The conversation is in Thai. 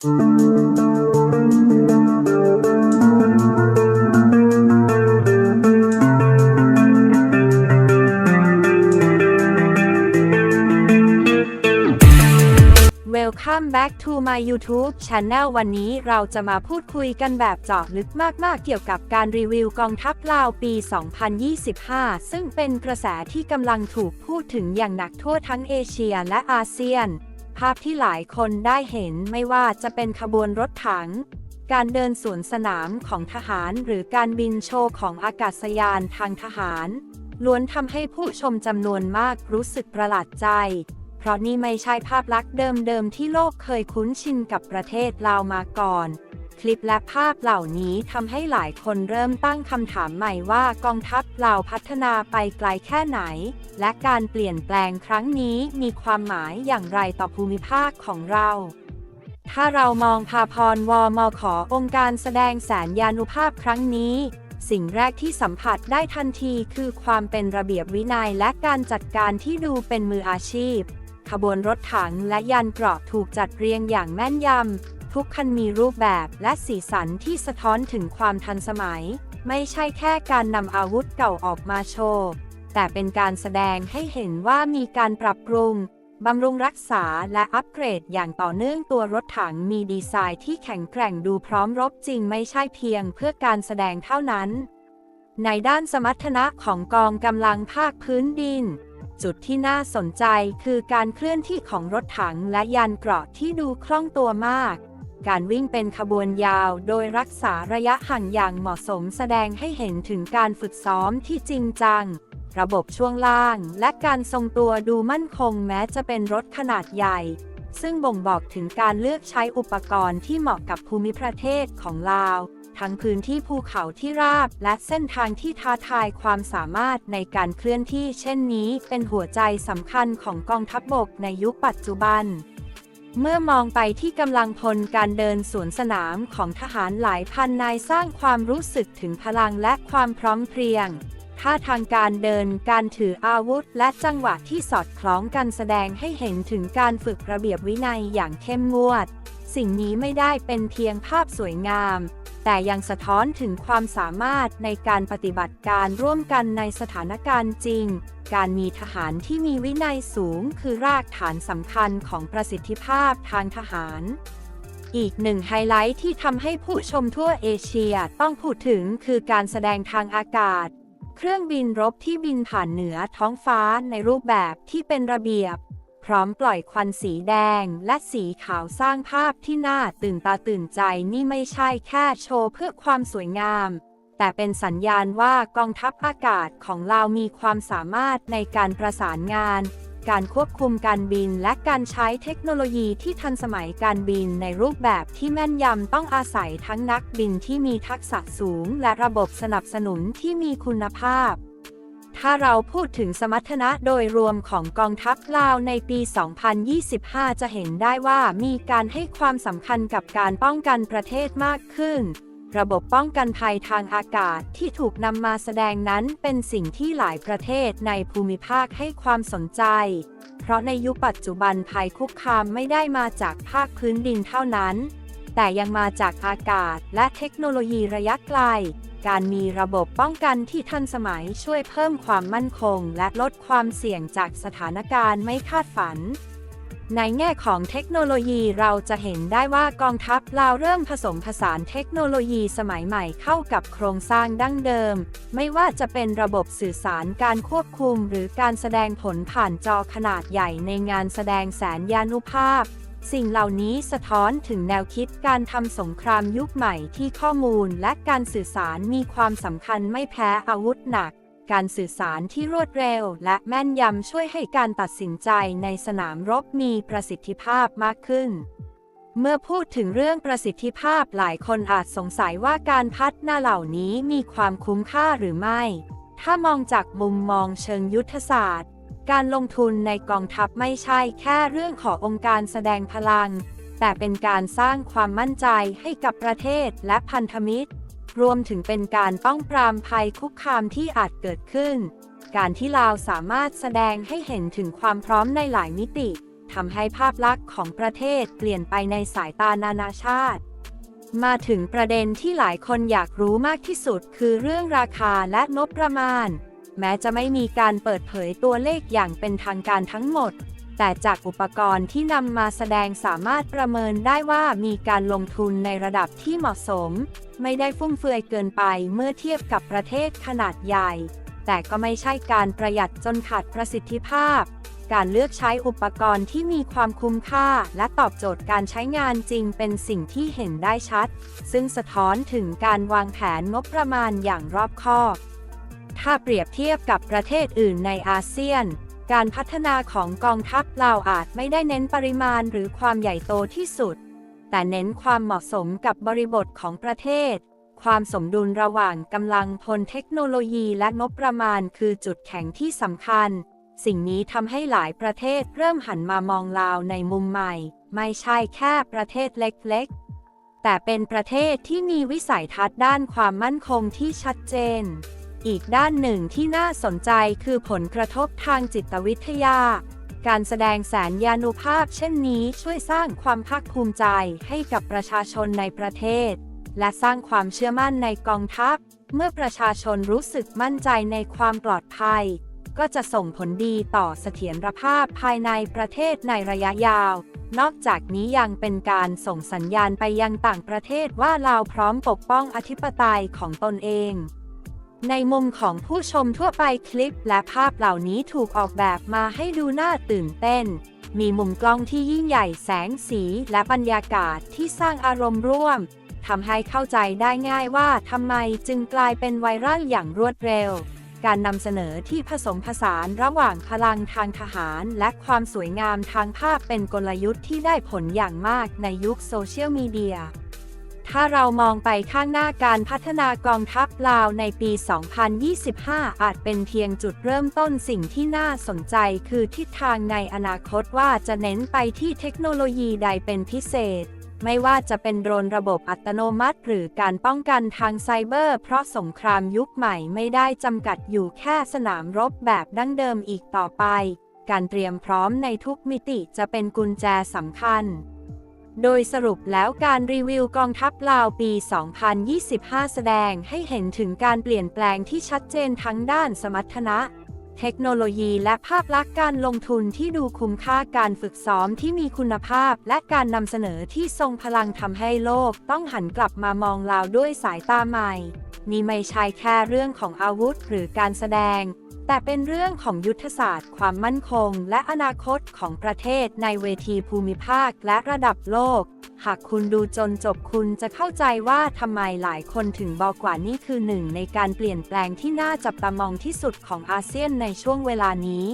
Welcome back to my YouTube Channel วันนี้เราจะมาพูดคุยกันแบบเจาะลึกมาก ๆ เกี่ยวกับการรีวิวกองทัพลาวปี 2025 ซึ่งเป็นกระแสที่กำลังถูกพูดถึงอย่างหนักทั่วทั้งเอเชียและอาเซียน ภาพที่หลายคนได้เห็นไม่ว่าจะเป็นขบวนรถถัง การเดินสวนสนามของทหารหรือการบินโชว์ของอากาศยานทางทหาร ล้วนทำให้ผู้ชมจำนวนมากรู้สึกประหลาดใจ เพราะนี่ไม่ใช่ภาพลักษณ์เดิมๆที่โลกเคยคุ้นชินกับประเทศลาวมาก่อน คลิปและภาพเหล่านี้ทำให้หลายคนเริ่มตั้งคำถามใหม่ว่ากองทัพลาพัฒนาไปไกลแค่ไหน และการเปลี่ยนแปลงครั้งนี้มีความหมายอย่างไรต่อภูมิภาคของเราถ้าเรามองพาพรวมอขอองค์การแสดงแสนยานุภาพครั้งนี้ สิ่งแรกที่สัมผัสได้ทันทีคือความเป็นระเบียบวินัยและการจัดการที่ดูเป็นมืออาชีพ ขบวนรถถังและยานเกราะถูกจัดเรียงอย่างแม่นยำ ทุกคันมีรูปแบบและสีสันที่สะท้อนถึงความทันสมัย ไม่ใช่แค่การนำอาวุธเก่าออกมาโชว์ แต่เป็นการแสดงให้เห็นว่ามีการปรับปรุงบำรุงรักษาและอัปเกรดอย่างต่อเนื่องตัวรถถังมีดีไซน์ที่แข็งแกร่งดูพร้อมรบจริงไม่ใช่เพียงเพื่อการแสดงเท่านั้น ในด้านสมรรถนะของกองกำลังภาคพื้นดิน จุดที่น่าสนใจคือการเคลื่อนที่ของรถถังและยานเกราะที่ดูคล่องตัวมาก การวิ่งเป็นขบวนยาว โดยรักษาระยะห่างอย่างเหมาะสมแสดงให้เห็นถึงการฝึกซ้อมที่จริงจัง ระบบช่วงล่าง และการทรงตัวดูมั่นคงแม้จะเป็นรถขนาดใหญ่ ซึ่งบ่งบอกถึงการเลือกใช้อุปกรณ์ที่เหมาะกับภูมิประเทศของลาว ทั้งพื้นที่ภูเขาที่ราบ และเส้นทางที่ท้าทายความสามารถในการเคลื่อนที่ เช่นนี้เป็นหัวใจสำคัญของกองทัพบบกในยุคปัจจุบัน เมื่อมองไปที่กำลังพลการเดินสวนสนามของทหารหลายพันนายสร้างความรู้สึกถึงพลังและความพร้อมเพรียง ท่าทางการเดิน การถืออาวุธ และจังหวะที่สอดคล้องกันแสดงให้เห็นถึงการฝึกระเบียบวินัยอย่างเข้มงวด สิ่งนี้ไม่ได้เป็นเพียงภาพสวยงาม แต่ยังสะท้อนถึงความสามารถในการปฏิบัติการร่วมกันในสถานการณ์จริง การมีทหารที่มีวินัยสูงคือรากฐานสำคัญของประสิทธิภาพทางทหารอีกหนึ่งไฮไลท์ที่ทำให้ผู้ชมทั่วเอเชียต้องพูดถึงคือการแสดงทางอากาศ เครื่องบินรบที่บินผ่านเหนือท้องฟ้าในรูปแบบที่เป็นระเบียบ พร้อมปล่อยควันสีแดงและสีขาวสร้างภาพที่น่าตื่นตาตื่นใจนี่ไม่ใช่แค่โชว์เพื่อความสวยงาม แต่เป็นสัญญาณว่ากองทัพอากาศของเรามีความสามารถในการประสานงาน การควบคุมการบินและการใช้เทคโนโลยีที่ทันสมัยการบินในรูปแบบที่แม่นยำต้องอาศัยทั้งนักบินที่มีทักษะสูง และระบบสนับสนุนที่มีคุณภาพ ถ้าเราพูดถึงสมรรถนะโดยรวมของกองทัพลาวในปี 2025 จะเห็นได้ว่ามีการให้ความสำคัญกับการป้องกันประเทศมากขึ้น ระบบป้องกันภัยทางอากาศที่ถูกนำมาแสดงนั้นเป็นสิ่งที่หลายประเทศในภูมิภาคให้ความสนใจ เพราะในยุคปัจจุบันภัยคุกคามไม่ได้มาจากภาคพื้นดินเท่านั้น แต่ยังมาจากอากาศและเทคโนโลยีระยะไกล การมีระบบป้องกันที่ทันสมัยช่วยเพิ่มความมั่นคง และลดความเสี่ยงจากสถานการณ์ไม่คาดฝัน ในแง่ของเทคโนโลยีเราจะเห็นได้ว่ากองทัพลาวเริ่มผสมผสานเทคโนโลยีสมัยใหม่เข้ากับโครงสร้างดั้งเดิม ไม่ว่าจะเป็นระบบสื่อสารการควบคุม หรือการแสดงผลผ่านจอขนาดใหญ่ในงานแสดงแสนยานุภาพ สิ่งเหล่านี้สะท้อนถึงแนวคิดการทำสงครามยุคใหม่ที่ข้อมูลและการสื่อสารมีความสำคัญไม่แพ้อาวุธหนัก การสื่อสารที่รวดเร็วและแม่นยำช่วยให้การตัดสินใจในสนามรบมีประสิทธิภาพมากขึ้น เมื่อพูดถึงเรื่องประสิทธิภาพหลายคนอาจสงสัยว่าการพัฒนาเหล่านี้มีความคุ้มค่าหรือไม่ ถ้ามองจากมุมมองเชิงยุทธศาสตร์ การลงทุนในกองทัพไม่ใช่แค่เรื่องขององค์การแสดงพลัง แต่เป็นการสร้างความมั่นใจให้กับประเทศและพันธมิตร รวมถึงเป็นการป้องปรามภัยคุกคามที่อาจเกิดขึ้น การที่ลาวสามารถแสดงให้เห็นถึงความพร้อมในหลายมิติทำให้ภาพลักษณ์ของประเทศเปลี่ยนไปในสายตานานาชาติ มาถึงประเด็นที่หลายคนอยากรู้มากที่สุดคือเรื่องราคาและงบประมาณ แม้จะไม่มีการเปิดเผยตัวเลขอย่างเป็นทางการทั้งหมด แต่จากอุปกรณ์ที่นำมาแสดงสามารถประเมินได้ว่ามีการลงทุนในระดับที่เหมาะสม ไม่ได้ฟุ่มเฟือยเกินไปเมื่อเทียบกับประเทศขนาดใหญ่ แต่ก็ไม่ใช่การประหยัดจนขาดประสิทธิภาพ การเลือกใช้อุปกรณ์ที่มีความคุ้มค่า และตอบโจทย์การใช้งานจริงเป็นสิ่งที่เห็นได้ชัด ซึ่งสะท้อนถึงการวางแผนงบประมาณอย่างรอบคอบ ถ้าเปรียบเทียบกับประเทศอื่นในอาเซียน การพัฒนาของกองทัพเราอาจไม่ได้เน้นปริมาณหรือความใหญ่โตที่สุด แต่เน้นความเหมาะสมกับบริบทของประเทศ ความสมดุลระหว่างกำลังพลเทคโนโลยีและงบประมาณคือจุดแข็งที่สำคัญ สิ่งนี้ทำให้หลายประเทศเริ่มหันมามองลาวในมุมใหม่ ไม่ใช่แค่ประเทศเล็กๆ แต่เป็นประเทศที่มีวิสัยทัศน์ด้านความมั่นคงที่ชัดเจน อีกด้านหนึ่งที่น่าสนใจคือผลกระทบทางจิตวิทยา การแสดงแสนยานุภาพเช่นนี้ช่วยสร้างความภาคภูมิใจให้กับประชาชนในประเทศ และสร้างความเชื่อมั่นในกองทัพ เมื่อประชาชนรู้สึกมั่นใจในความปลอดภัย ก็จะส่งผลดีต่อเสถียรภาพภายในประเทศในระยะยาว นอกจากนี้ยังเป็นการส่งสัญญาณไปยังต่างประเทศว่าเราพร้อมปกป้องอธิปไตยของตนเอง ในมุมของผู้ชมทั่วไปคลิปและภาพเหล่านี้ถูกออกแบบมาให้ดูน่าตื่นเต้น มีมุมกล้องที่ยิ่งใหญ่แสงสีและบรรยากาศที่สร้างอารมณ์ร่วมทำให้เข้าใจได้ง่ายว่าทำไมจึงกลายเป็นไวรัลอย่างรวดเร็ว การนำเสนอที่ผสมผสานระหว่างพลังทางทหารและความสวยงามทางภาพเป็นกลยุทธ์ที่ได้ผลอย่างมากในยุคโซเชียลมีเดีย ถ้าเรามองไปข้างหน้าการพัฒนากองทัพลาวในปี 2025 อาจเป็นเพียงจุดเริ่มต้นสิ่งที่น่าสนใจคือทิศทางในอนาคตว่าจะเน้นไปที่เทคโนโลยีใดเป็นพิเศษ ไม่ว่าจะเป็นโดรนระบบอัตโนมัติ หรือการป้องกันทางไซเบอร์ เพราะสงครามยุคใหม่ไม่ได้จำกัดอยู่แค่สนามรบแบบดั้งเดิมอีกต่อไป การเตรียมพร้อมในทุกมิติจะเป็นกุญแจสำคัญ โดยสรุปแล้วการรีวิวกองทัพลาวปี 2025 แสดงให้เห็นถึงการเปลี่ยนแปลงที่ชัดเจนทั้งด้านสมรรถนะ เทคโนโลยีและภาพลักษณ์การลงทุนที่ดูคุ้มค่าการฝึกซ้อมที่มีคุณภาพ และการนำเสนอที่ทรงพลังทำให้โลกต้องหันกลับมามองลาวด้วยสายตาใหม่ นี่ไม่ใช่แค่เรื่องของอาวุธหรือการแสดง แต่เป็นเรื่องของยุทธศาสตร์ ความมั่นคง และอนาคตของประเทศในเวทีภูมิภาคและระดับโลก หากคุณดูจนจบคุณจะเข้าใจว่าทำไมหลายคนถึงบอกว่านี่คือหนึ่งในการเปลี่ยนแปลงที่น่าจับตามองที่สุดของอาเซียนในช่วงเวลานี้